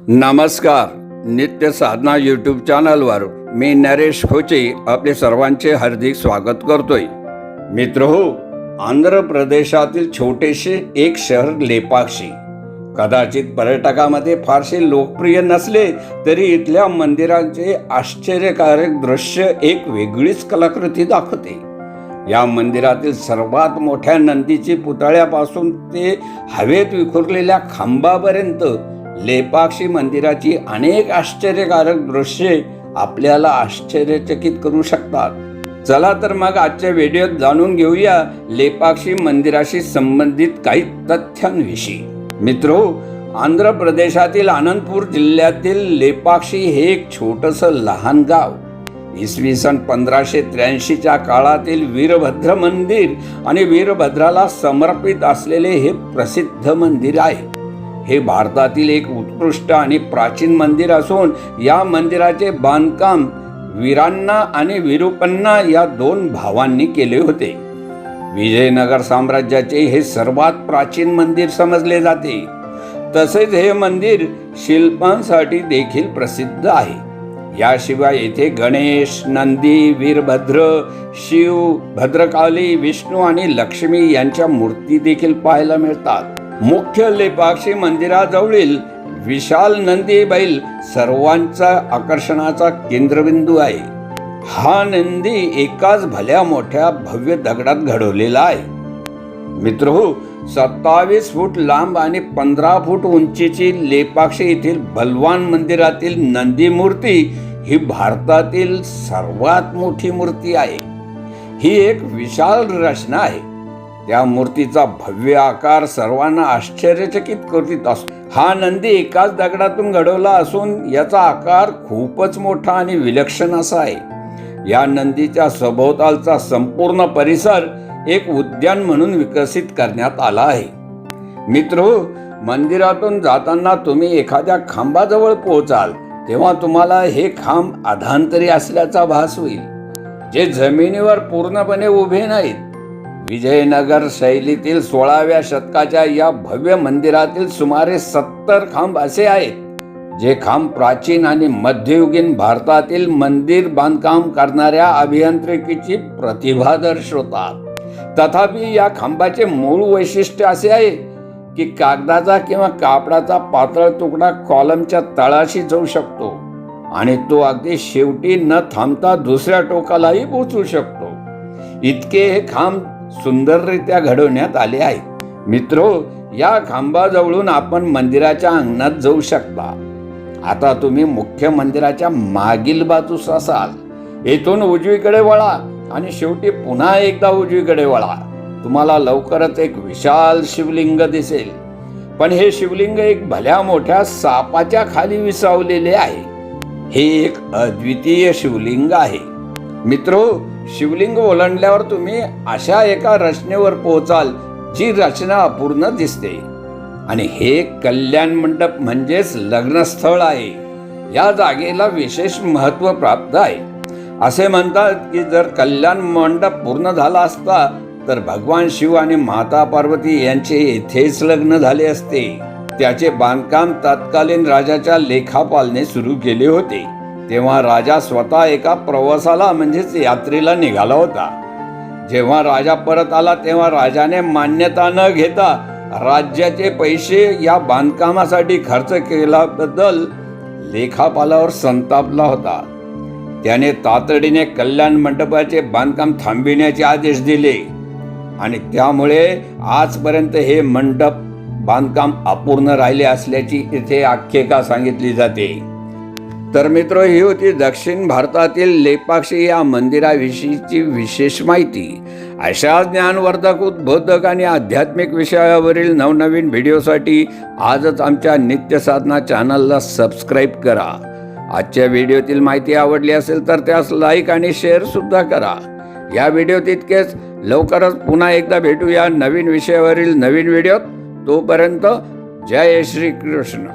नमस्कार नित्य साधना यूट्यूब चॅनलवर मी नरेश खोचे आपले सर्वांचे हार्दिक स्वागत करतोय. मित्र हो आंध्र प्रदेशातील छोटेसे एक शहर लेपाक्षी. कदाचित पर्यटकामध्ये फारसे लोकप्रिय नसले तरी इथल्या मंदिरांचे आश्चर्यकारक दृश्य एक वेगळीच कलाकृती दाखवते. या मंदिरातील सर्वात मोठ्या नंदीची पुतळ्यापासून ते हवेत विखुरलेल्या खांबापर्यंत लेपाक्षी मंदिराची अनेक आश्चर्यकारक दृश्ये आपल्याला आश्चर्यचकित करू शकतात. चला तर मग आजच्या व्हिडिओत जाणून घेऊया लेपाक्षी मंदिराशी संबंधित काही तथ्यांविषयी. मित्रो आंध्र प्रदेशातील आनंदपूर जिल्ह्यातील लेपाक्षी हे एक छोटस लहान गाव. इसवी सन पंधराशे त्र्याऐंशीच्या काळातील वीरभद्र मंदिर आणि वीरभद्राला समर्पित असलेले हे प्रसिद्ध मंदिर आहे. हे भारतातील एक उत्कृष्ट आणि प्राचीन मंदिर असून या मंदिराचे बांधकाम वीरांना आणि विरुपन्ना या दोन भावांनी केले होते. विजयनगर साम्राज्याचे हे सर्वात प्राचीन मंदिर समजले जाते. तसेच हे मंदिर शिल्पांसाठी देखील प्रसिद्ध आहे. याशिवाय येथे गणेश नंदी वीरभद्र शिव भद्रकाली विष्णू आणि लक्ष्मी यांच्या मूर्ती देखील पाहायला मिळतात. मुख्य लेपाक्षी मंदिराजवळील विशाल नंदी बैल सर्वांचा आकर्षणाचा केंद्रबिंदू आहे. हा नंदी एकाच भल्या मोठ्या भव्य दगडात घडवलेला आहे. मित्र सत्तावीस फूट लांब आणि पंधरा फूट उंचीची लेपाक्षी येथील बलवान मंदिरातील नंदी मूर्ती ही भारतातील सर्वात मोठी मूर्ती आहे. ही एक विशाल रचना आहे. त्या मूर्तीचा भव्य आकार सर्वांना आश्चर्यचकित करीत असतो. हा नंदी एकाच दगडातून घडवला असून याचा आकार खूपच मोठा आणि विलक्षण असा आहे. या नंदीच्या सभोवतालचा संपूर्ण परिसर एक उद्यान म्हणून विकसित करण्यात आला आहे. मित्र मंदिरातून जाताना तुम्ही एखाद्या खांबाजवळ पोहोचाल तेव्हा तुम्हाला हे खांब अधांतरी असल्याचा भास होईल. जे जमिनीवर पूर्णपणे उभे नाहीत विजयनगर शैलीतील सोळाव्या शतकाच्या या भव्य मंदिरातील सुमारे सत्तर खांब असे आहेत जे खांब प्राचीन आणि मध्ययुगीन भारतातील मंदिर बांधकाम करणाऱ्या अभियांत्रिकीची प्रतिभा दर्शवतात. तथापि या खांबाचे मूळ वैशिष्ट्य असे आहे की कागदाचा किंवा कापडाचा पातळ तुकडा कॉलमच्या तळाशी जाऊ शकतो आणि तो अगदी शेवटी न थांबता दुसऱ्या टोकालाही पोचू शकतो. इतके हे खांब सुंदररित्या घडवण्यात आले आहे. मित्रो या खांबाजवळून आपण मंदिराच्या अंगणात जाऊ शकता. आता तुम्ही मुख्य मंदिराच्या मागील बाजूस असाल. येथून उजवीकडे वळा आणि शेवटी पुन्हा एकदा उजवीकडे वळा. तुम्हाला लवकरच एक विशाल शिवलिंग दिसेल. पण हे शिवलिंग एक भल्या मोठ्या सापाच्या खाली विसावलेले आहे. हे एक अद्वितीय शिवलिंग आहे. मित्रो शिवलिंग ओलांडल्यावर तुम्ही अशा एका रचनेवर पोहोचाल जी रचना अपूर्ण दिसते. आणि हे कल्याण मंडप म्हणजेच लग्नस्थळ आहे. या जागेला विशेष महत्त्व प्राप्त आहे. असे म्हणतात की जर कल्याण मंडप पूर्ण झाला असता तर भगवान शिव आणि माता पार्वती यांचे येथेच लग्न झाले असते. त्याचे बांधकाम तत्कालीन राजाच्या लेखापालने सुरू केले होते. तेव्हा राजा स्वतः एका प्रवासाला म्हणजेच यात्रेला निघाला होता. जेव्हा राजा परत आला तेव्हा राजाने मान्यता न घेता राज्याचे पैसे या बांधकामासाठी खर्च केल्याबद्दल लेखापालावर संतापला होता. त्याने तातडीने कल्याण मंडपाचे बांधकाम थांबविण्याचे आदेश दिले आणि त्यामुळे आजपर्यंत हे मंडप बांधकाम अपूर्ण राहिले असल्याची इथे आख्यायिका सांगितली जाते. तर मित्र ही होती दक्षिण भारतातील लेपाक्षी या मंदिराविषयीची विशेष माहिती. अशा ज्ञानवर्धक उद्बोधक आणि आध्यात्मिक विषयावरील नवनवीन व्हिडिओसाठी आजच आमच्या नित्य साधना चॅनलला सबस्क्राईब करा. आजच्या व्हिडिओतील माहिती आवडली असेल तर त्यास लाईक आणि शेअर सुद्धा करा. या व्हिडिओ तितकेच. लवकरच पुन्हा एकदा भेटूया नवीन विषयावरील नवीन व्हिडिओत. तोपर्यंत जय श्री कृष्ण